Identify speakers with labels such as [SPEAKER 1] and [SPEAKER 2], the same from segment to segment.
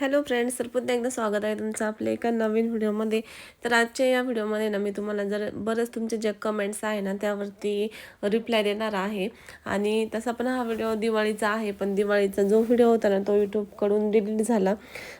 [SPEAKER 1] Hello friends तर पुन्हा एकदा स्वागत आहे तुमचं आपल्या एका नवीन व्हिडिओमध्ये. तर आजच्या या व्हिडिओमध्ये ना मी तुम्हाला जर बरंच तुमचे जे कमेंट्स आहे ना त्यावरती रिप्लाय देणार आहे. आणि तसा पण हा व्हिडिओ दिवाळीचा आहे पण दिवाळीचा जो व्हिडिओ होता ना तो यूट्यूबकडून डिलीट झाला.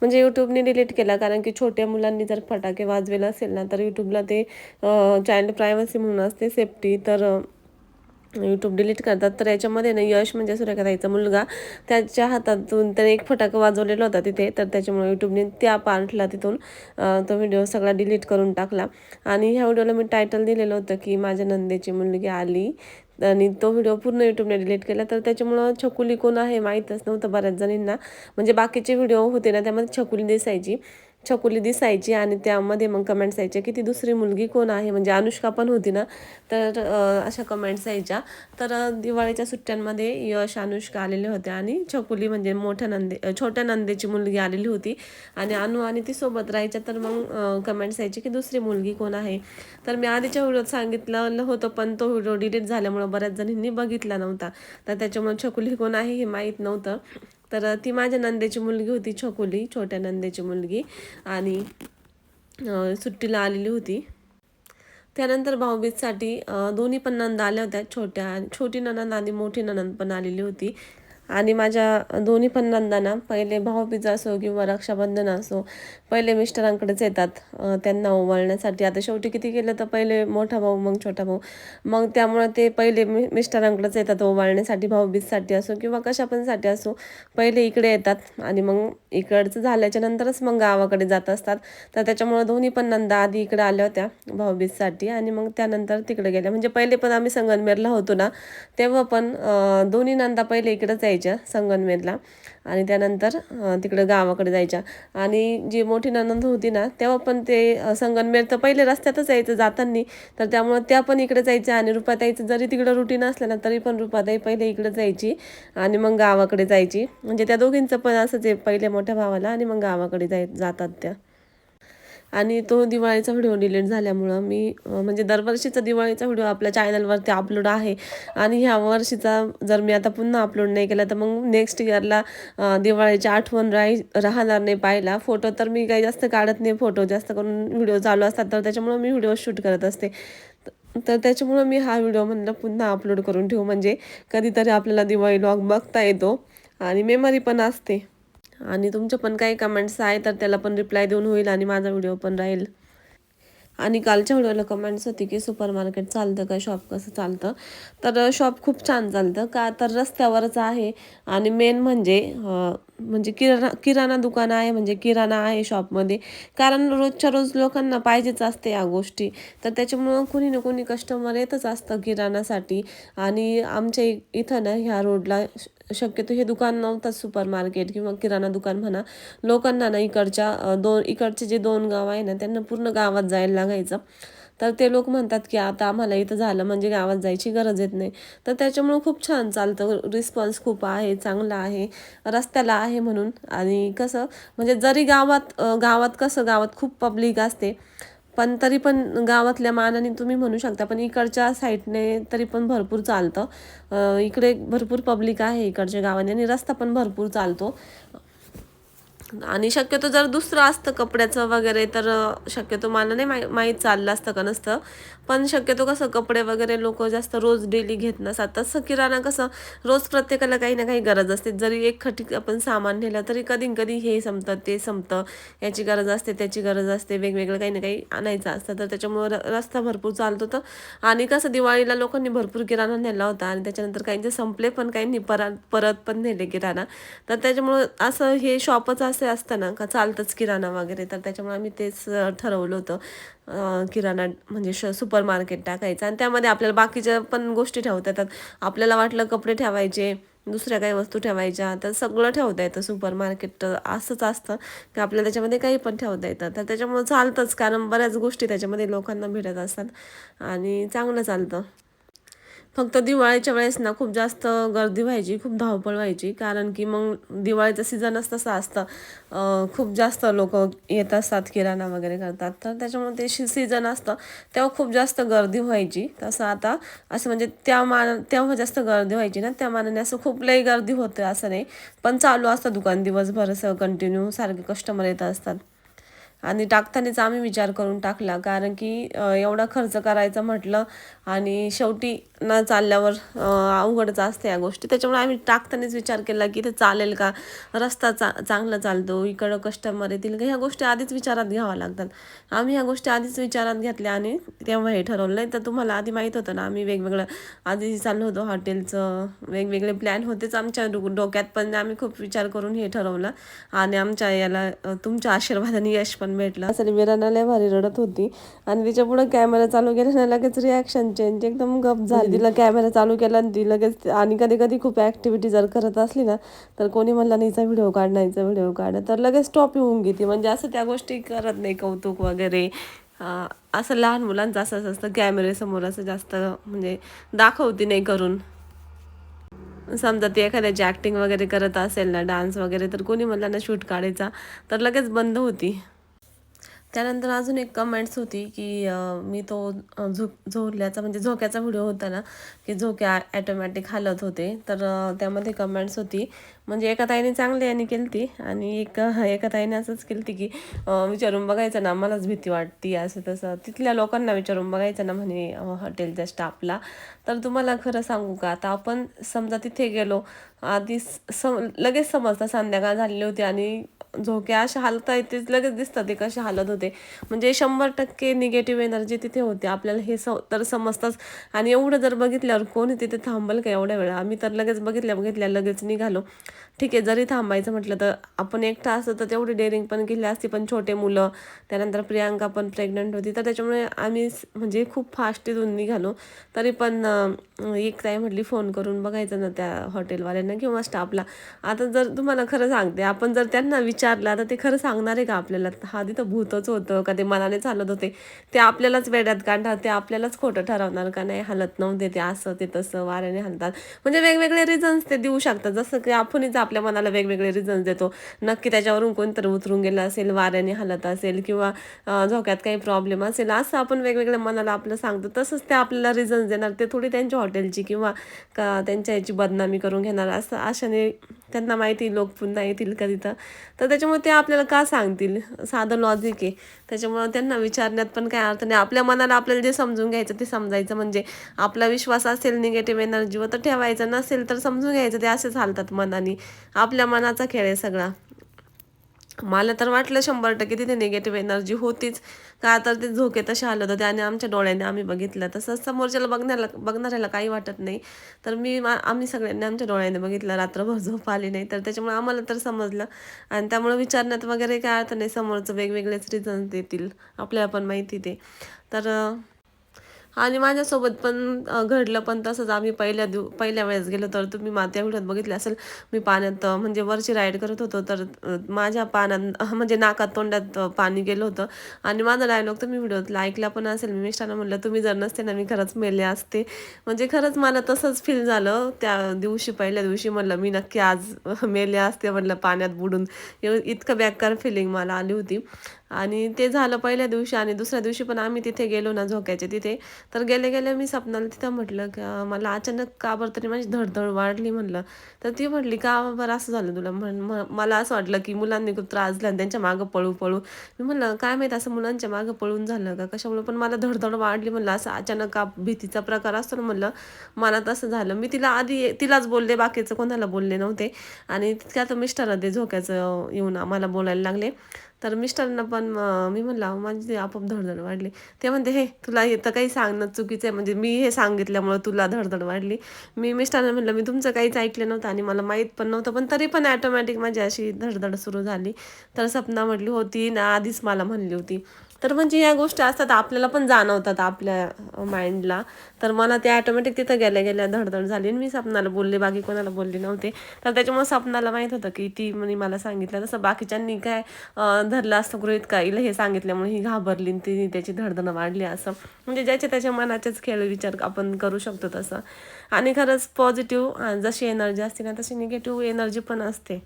[SPEAKER 1] म्हणजे यूट्यूबने डिलीट केला कारण की छोट्या मुलांनी जर फटाके वाजवेला असेल ना तर यूट्यूबला ते चाइल्ड प्रायव्हसी म्हणून असते सेफ्टी तर यूट्यूब डिलीट करतात तर याच्यामध्ये ना यश म्हणजे सूर्यकथाईचा मुलगा त्याच्या हातातून त्याने एक फटाका वाजवलेला होता तिथे तर त्याच्यामुळे यूट्यूबने त्या पार्टला तिथून तो व्हिडिओ सगळा डिलीट करून टाकला. आणि ह्या व्हिडिओला मी टायटल दिलेलं होतं की माझ्या नंदेची मुलगी आली. आणि तो व्हिडिओ पूर्ण यूट्यूबने डिलीट केला. तर त्याच्यामुळं छकुली कोण आहे माहीतच नव्हतं बऱ्याच जणींना. म्हणजे बाकीचे व्हिडिओ होते ना त्यामध्ये छकुली दिसायची. छकुली दिसायची आणि त्यामध्ये मग कमेंट्स यायच्या की ती दुसरी मुलगी कोण आहे? म्हणजे अनुष्का पण होती ना? तर अशा कमेंट्स यायच्या. तर दिवाळीच्या सुट्ट्यांमध्ये यश अनुष्का आलेले होते आणि छकुली म्हणजे मोठ्या नंदे छोट्या नंदेची मुलगी आलेली होती. आणि अनु आणि ती सोबत राहायच्या तर मग कमेंट्स यायचे की दुसरी मुलगी कोण आहे? तर मी आधीच्या व्हिडिओत सांगितलं होतं पण तो व्हिडिओ डिलीट झाल्यामुळं बऱ्याच जणींनी बघितला नव्हता. तर त्याच्यामुळे छकुली कोण आहे हे माहीत नव्हतं. तर ती माझ्या नंदेची मुलगी होती छकुली छोट्या नंदेची मुलगी. आणि सुट्टीला आलेली होती. त्यानंतर भाऊबीजसाठी दोन्ही पण नंद आल्या होत्या छोट्या. छोटी ननंद आणि मोठी ननंद पण आलेली होती. आणि माझ्या दोन्ही पण नंदांना पहिले भाऊबीज असो किंवा रक्षाबंधन असो पहिले मिस्टरांकडेच येतात त्यांना ओवाळण्यासाठी आता शेवटी किती केलं तर पहिले मोठा भाऊ मग छोटा भाऊ. मग त्यामुळे ते पहिले मि मिस्टरांकडेच येतात ओवाळण्यासाठी भाऊबीजसाठी असो किंवा कशा पणसाठी असो पहिले इकडे येतात आणि मग इकडचं झाल्याच्या नंतरच मग गावाकडे जात असतात. तर त्याच्यामुळे दोन्ही पण नंदा आधी इकडे आल्या होत्या भाऊबीजसाठी आणि मग त्यानंतर तिकडे गेल्या. म्हणजे पहिले पण आम्ही संगनमेरला होतो ना तेव्हा पण दोन्ही नंदा पहिले इकडेच जायच्या संगनमेरला आणि त्यानंतर तिकडं गावाकडे जायच्या. आणि जी मोठी ननंद होती ना तेव्हा पण ते संगनमेर तर पहिले रस्त्यातच यायचं जाताना. तर त्यामुळं त्या पण इकडे जायच्या आणि रुपाताईचं जरी तिकडं रुटीन असलं ना तरी पण रुपाताई पहिले इकडे जायची आणि मग गावाकडे जायची. म्हणजे त्या दोघींचं पण असंच आहे पहिले मोठ्या भावाला आणि मग गावाकडे जाय जातात त्या. आणि तो दिवाळीचा व्हिडिओ डिलीट झाल्यामुळं मी म्हणजे दरवर्षीचा दिवाळीचा व्हिडिओ आपल्या चॅनलवरती अपलोड आहे. आणि ह्या वर्षीचा जर मी आता पुन्हा अपलोड नाही केला तर मग नेक्स्ट इयरला दिवाळीची आठवण राही राहणार नाही पाहिला फोटो तर मी काही जास्त काढत नाही फोटो जास्त करून व्हिडिओ चालू असतात तर त्याच्यामुळं मी व्हिडिओ शूट करत असते. तर त्याच्यामुळं मी हा व्हिडिओ म्हणलं पुन्हा अपलोड करून ठेवू. म्हणजे कधीतरी आपल्याला दिवाळी लॉग बघता येतो आणि मेमरी पण असते. आणि तुमचे पण काही कमेंट्स आहे तर त्याला पण रिप्लाय देऊन होईल आणि माझा व्हिडिओ पण राहील. आणि कालच्या व्हिडिओला कमेंट्स होती की सुपर मार्केट चालतं का? शॉप कसं चालतं? तर शॉप खूप छान चालतं का? तर रस्त्यावरच आहे. आणि मेन म्हणजे म्हणजे किराणा किराणा दुकान आहे म्हणजे किराणा आहे शॉपमध्ये कारण रोजच्या रोज लोकांना पाहिजेच असते या गोष्टी. तर त्याच्यामुळं कोणी ना कोणी कस्टमर येतच असतं किराणासाठी. आणि आमच्या इथं ना ह्या रोडला शक्यतो हे दुकान नव्हतं सुपर मार्केट किंवा किराणा दुकान म्हणा. लोकांना ना इकडच्या दोन इकडचे जे दोन गाव आहे ना त्यांना पूर्ण गावात जायला लागायचं. तर ते लोक म्हणतात की आता आम्हाला इथं झालं म्हणजे गावात जायची गरज येत नाही. तर त्याच्यामुळं खूप छान चालतं. रिस्पॉन्स खूप आहे चांगला आहे रस्त्याला आहे म्हणून. आणि कसं म्हणजे जरी गावात गावात कसं गावात खूप पब्लिक असते पण तरी पण गावातल्या मानाने तुम्ही म्हणू शकता पण इकडच्या साईडने तरी पण भरपूर चालतं. इकडे भरपूर पब्लिक आहे इकडच्या गावाने आणि रस्ता पण भरपूर चालतो. आणि शक्यतो जर दुसरं असतं कपड्याचं वगैरे तर शक्यतो मला नाही माही माहीत चाललं असतं का नसतं. पण शक्यतो कसं कपडे वगैरे लोक जास्त रोज डेली घेत नसतात. तसं किराणा कसं रोज प्रत्येकाला काही ना काही गरज असते. जरी एक खटी आपण सामान नेलं तरी कधी कधी हे संपतं ते संपतं. याची गरज असते त्याची गरज असते. वेगवेगळं काही ना काही आणायचं असतं. तर त्याच्यामुळं रस्ता भरपूर चालत होतं आणि कसं दिवाळीला लोकांनी भरपूर किराणा नेला होता. आणि त्याच्यानंतर काहींचे संपले पण काहींनी परत परत पण नेले किराणा. तर त्याच्यामुळं असं हे शॉपच असं असतं ना का चालतंच किराणा वगैरे तर त्याच्यामुळे आम्ही तेच ठरवलं होतं. किराणा म्हणजे श सुपर मार्केट टाकायचं. आणि त्यामध्ये आपल्याला बाकीच्या पण गोष्टी ठेवता येतात. आपल्याला वाटलं कपडे ठेवायचे दुसऱ्या काही वस्तू ठेवायच्या तर सगळं ठेवता येतं सुपर मार्केट असंच असतं. की आपल्याला त्याच्यामध्ये काही पण ठेवता येतं. तर त्याच्यामुळं चालतंच कारण बऱ्याच गोष्टी त्याच्यामध्ये लोकांना भेटत असतात. आणि चांगलं चालतं. फक्त दिवाळीच्या वेळेस ना खूप जास्त गर्दी व्हायची खूप धावपळ व्हायची. कारण की मग दिवाळीचं सीझनच तसं असतं. खूप जास्त लोक येत असतात किराणा वगैरे करतात. तर त्याच्यामुळे ते सीझन असतं. तेव्हा खूप जास्त गर्दी व्हायची. तसं आता असं म्हणजे त्या मान तेव्हा जास्त गर्दी व्हायची ना त्या मानाने असं खूप लई गर्दी होते असं नाही. पण चालू असतं दुकान दिवसभर असं कंटिन्यू सारखे कस्टमर येत असतात. आणि टाकतानाच आम्ही विचार करून टाकला. कारण की एवढा खर्च करायचा म्हटलं आणि शेवटी न चालल्यावर अवघडच असते या गोष्टी. त्याच्यामुळे आम्ही टाकतानाच विचार केला की ते चालेल का? रस्ता चा चांगला चालतो इकडं कस्टमर येतील का? ह्या गोष्टी आधीच विचारात घ्याव्या लागतात. आम्ही ह्या गोष्टी आधीच विचारात घेतल्या आणि तेव्हा हे ठरवलं. नाही तर तुम्हाला आधी माहीत होतं ना आम्ही वेगवेगळं आधी चाललो होतो हॉटेलचं वेगवेगळे प्लॅन होतेच आमच्या डोक्यात. पण आम्ही खूप विचार करून हे ठरवलं आणि आमच्या याला तुमच्या आशीर्वादाने यश पण भेटलं. असं मीराना लय भारी रडत होती. आणि तिच्या पुढे कॅमेरा चालू केला ना लगेच रिॲक्शन चेंज एकदम गप झाली. तिला कॅमेरा चालू केला आणि ती लगेच आणि कधी कधी खूप ॲक्टिव्हिटी जर करत असली ना तर कोणी म्हणला नाहीचा व्हिडिओ काढ नाहीचा व्हिडिओ काढ. तर लगेच स्टॉप येऊन घेते म्हणजे असं त्या गोष्टी करत नाही कौतुक वगैरे. असं लहान मुलांचं असं असतं कॅमेरेसमोर असं जास्त म्हणजे दाखवते नाही करून. समजा ती एखाद्याची ॲक्टिंग वगैरे करत असेल ना डान्स वगैरे तर कोणी म्हणलं ना शूट काढायचा. तर लगेच बंद होती. त्यानंतर अजून एक कमेंट्स होती की मी तो झोप झोरल्याचा म्हणजे झोक्याचा व्हिडिओ होता ना की झोक्या ॲटोमॅटिक हालत होते. तर त्यामध्ये कमेंट्स होती. म्हणजे एका ताईने चांगली याने केली ती आणि एक एका ताईने असंच केली होती की विचारून बघायचं ना मलाच भीती वाटती असं तसं. तिथल्या लोकांना विचारून बघायचं ना म्हणे हॉटेलच्या स्टाफला तर तुम्हाला खरं सांगू का आता आपण समजा तिथे गेलो आधी सम लगेच समजतं संध्याकाळ झालेली होती आणि झोके अशा हालता येतेच लगेच दिसतात ते कसे हालत होते. म्हणजे शंभर टक्के निगेटिव्ह एनर्जी तिथे होते. आपल्याला हे स तर समजतंच. आणि एवढं जर बघितल्यावर कोणी तिथे थांबल का एवढ्या वेळा? आम्ही तर लगेच बघितल्या बघितल्या लगेच निघालो. ठीक आहे जरी थांबायचं म्हटलं तर आपण एकटा असतं तर तेवढी डेअरिंग पण केली असती. पण छोटे मुलं त्यानंतर प्रियांका पण प्रेग्नंट होती. तर त्याच्यामुळे आम्ही म्हणजे खूप फास्ट तिथून निघालो. तरी पण एक ताई म्हटली फोन करून बघायचं ना त्या हॉटेलवाल्यांना किंवा स्टाफला आता जर तुम्हाला खरं सांगते आपण जर त्यांना विचार विचारलं तर ते खरं सांगणार आहे का आपल्याला? हा तिथं भूतच होतं का? ते मनाने चालत होते. ते आपल्यालाच वेड्यात काढणार ते आपल्यालाच खोटं ठरवणार का? नाही हालत नव्हते ते असं ते तसं वाऱ्याने हलतात म्हणजे वेगवेगळे रिझन्स ते देऊ शकतात. जसं की आपणच आपल्या मनाला वेगवेगळे रिझन्स देतो. नक्की त्याच्यावरून कोणतरी उतरून गेलं असेल वाऱ्याने हलत असेल किंवा झोक्यात काही प्रॉब्लेम असेल असं आपण वेगवेगळ्या मनाला आपलं सांगतो. तसंच ते आपल्याला रिझन्स देणार. ते थोडी त्यांच्या हॉटेलची किंवा का त्यांच्या याची बदनामी करून घेणार असं अशाने त्यांना माहिती लोक पुन्हा येतील का तिथं? तर त्याच्यामुळे ते आपल्याला का सांगतील? साधं लॉजिक आहे. त्याच्यामुळं त्यांना विचारण्यात पण काय अर्थ नाही. आपल्या मनाला आपल्याला जे समजून घ्यायचं ते समजायचं. म्हणजे आपला विश्वास असेल निगेटिव्ह एनर्जीवर तर ठेवायचं नसेल तर समजून घ्यायचं ते असेच हालतात मनाने. आपल्या मनाचा खेळ आहे सगळा. मला तर वाटलं शंभर टक्के तिथे निगेटिव्ह एनर्जी होतीच. का तर ते झोके तसे आलं होतं त्याने आमच्या डोळ्याने आम्ही बघितलं. तसं समोरच्याला बघण्याला बघणाऱ्याला काही वाटत नाही. तर मी मा- आम्ही सगळ्यांनी आमच्या डोळ्याने बघितलं. रात्रभर झोप आली नाही. तर त्याच्यामुळे आम्हाला तर समजलं. आणि त्यामुळे विचारण्यात वगैरे काय अर्थ नाही. समोरचं वेगवेगळेच रिझन्स देतील. आपल्याला पण माहिती ते. तर आणि माझ्यासोबत पण घडलं पण तसंच. आम्ही पहिल्या दिव पहिल्या वेळेस गेलो तर तुम्ही मात्या व्हिडिओत बघितलं असेल मी पाण्यात म्हणजे वरची राईड करत होतो. तर माझ्या पाण्यात म्हणजे नाकात तोंडात पाणी गेलं होतं. आणि माझा डायलॉग तुम्ही व्हिडिओतला ऐकला पण असेल. मी मिस्टरांना म्हणलं तुम्ही जर नसते ना मी खरंच मेले असते. म्हणजे खरंच मला तसंच फील झालं. त्या दिवशी पहिल्या दिवशी म्हणलं मी नक्की आज मेले असते. म्हणलं पाण्यात बुडून. इतकं बेकार फिलिंग मला आली होती. आणि ते झालं पहिल्या दिवशी आणि दुसऱ्या दिवशी पण आम्ही तिथे गेलो ना झोक्याचे तिथे. तर गेले गेले मी स्वप्नाला तिथं म्हटलं का मला अचानक का बरं तरी माझी धडधड वाढली? म्हटलं तर ती म्हटली का बरं असं झालं तुला? म्हण म- मला असं वाटलं की मुलांनी खूप त्रास झाला आणि त्यांच्या मागं पळू पळू. मी म्हणलं काय माहीत असं मुलांच्या मागं पळून झालं का? कशामुळे पण मला धडधड वाढली? म्हणलं असं अचानक का भीतीचा प्रकार असतो ना? म्हणलं मला तसं झालं. मी तिला आधी तिलाच बोलले बाकीचं कोणाला बोलले नव्हते. आणि त्यात मिस्टर ते झोक्याचं येऊन आम्हाला बोलायला लागले. तर मिस्टरांना पण मी म्हणला माझी आपोआप धडधड वाढली. ते म्हणते हे तुला हे तर काही सांगणं चुकीचं आहे. म्हणजे मी हे सांगितल्यामुळं तुला धडधड वाढली. मी मिस्टरांना म्हणलं मी तुमचं काहीच ऐकलं नव्हतं आणि मला माहीत पण नव्हतं पण तरी पण ॲटोमॅटिक माझी अशी धडधड सुरू झाली. तर सपना म्हटली होती ना आधीच मला म्हणली होती. तर म्हणजे या गोष्टी असतात आपल्याला पण जाणवतात आपल्या माइंडला तर मला ते ऑटोमॅटिक तिथं गेल्या गेल्या धडधड झाली आणि मी सपनाला बोलले बाकी कोणाला बोलले नव्हते. तर त्याच्यामुळे सपनाला माहीत होतं की ती म्हणे मला सांगितलं तसं बाकीच्यांनी काय धरलं असतं गृहित का? हिला हे सांगितल्यामुळे ही घाबरली आणि तिने त्याची धडधड वाढली असं. म्हणजे ज्याच्या त्याच्या मनाचेच खेळ विचार आपण करू शकतो तसं. आणि खरंच पॉझिटिव्ह जशी एनर्जी असते ना तशी निगेटिव्ह एनर्जी पण असते.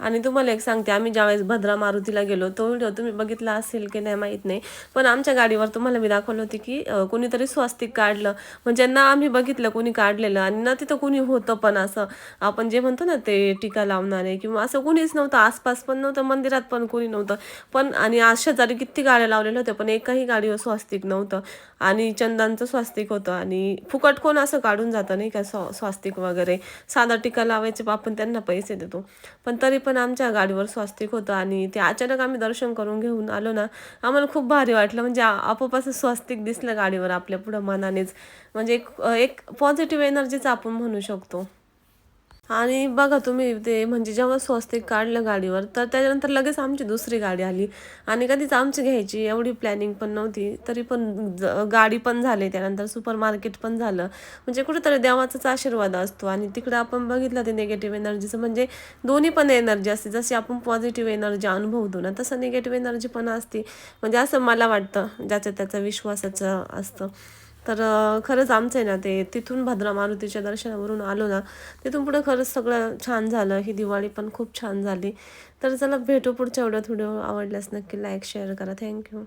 [SPEAKER 1] आणि तुम्हाला एक सांगते आम्ही ज्यावेळेस भद्रा मारुतीला गेलो तो व्हिडिओ तुम्ही बघितला असेल की नाही माहीत नाही. पण आमच्या गाडीवर तुम्हाला मी दाखवलं होती की कुणीतरी कोणीतरी स्वस्तिक काढलं. म्हणजे ना आम्ही बघितलं कोणी काढलेलं आणि ना तिथं कोणी होतं पण असं. आपण जे म्हणतो ना ते टीका लावणारे किंवा असं कोणीच नव्हतं आसपास पण नव्हतं मंदिरात पण कोणी नव्हतं. पण आणि आज शेजारी किती गाड्या लावलेल्या होत्या पण एकाही गाडीवर स्वस्तिक नव्हतं. आणि चंदनचं स्वस्तिक होतं आणि फुकट कोण असं काढून जातं नाही का स्व स्वस्तिक वगैरे. साधा टीका लावायचे आपण त्यांना पैसे देतो. पण तरी पण पण आमच्या गाडीवर स्वस्तिक होतं आणि ते अचानक आम्ही दर्शन करून घेऊन आलो ना आम्हाला खूप भारी वाटलं. म्हणजे आपोआप असं स्वस्तिक दिसलं गाडीवर आपल्या पुढं मनानेच. म्हणजे एक एक पॉझिटिव्ह एनर्जीच आपण म्हणू शकतो. आणि बघा तुम्ही ते म्हणजे जेव्हा स्वस्तिक काढलं गाडीवर तर त्याच्यानंतर लगेच आमची दुसरी गाडी आली. आणि कधीच आमची घ्यायची एवढी प्लॅनिंग पण नव्हती तरी पण ज- गाडी पण झाली त्यानंतर सुपर मार्केट पण झालं. म्हणजे कुठेतरी देवाचाच आशीर्वाद असतो. आणि तिकडे आपण बघितलं ते निगेटिव्ह एनर्जीचं म्हणजे दोन्ही पण एनर्जी असते. जशी आपण पॉझिटिव्ह एनर्जी अनुभवतो ना तसं निगेटिव्ह एनर्जी पण असते. म्हणजे असं मला वाटतं ज्याचं त्याचा विश्वासाचं असतं. तर खरंच आमचं आहे ना ते तिथून भद्रा मारुतीच्या दर्शनावरून आलो ना तिथून पुढे खरंच सगळं छान झालं. ही दिवाळी पण खूप छान झाली. तर चला भेटू पुढच्या एवढ्यात व्हिडिओ आवडल्यास नक्की लाईक शेअर करा. थँक्यू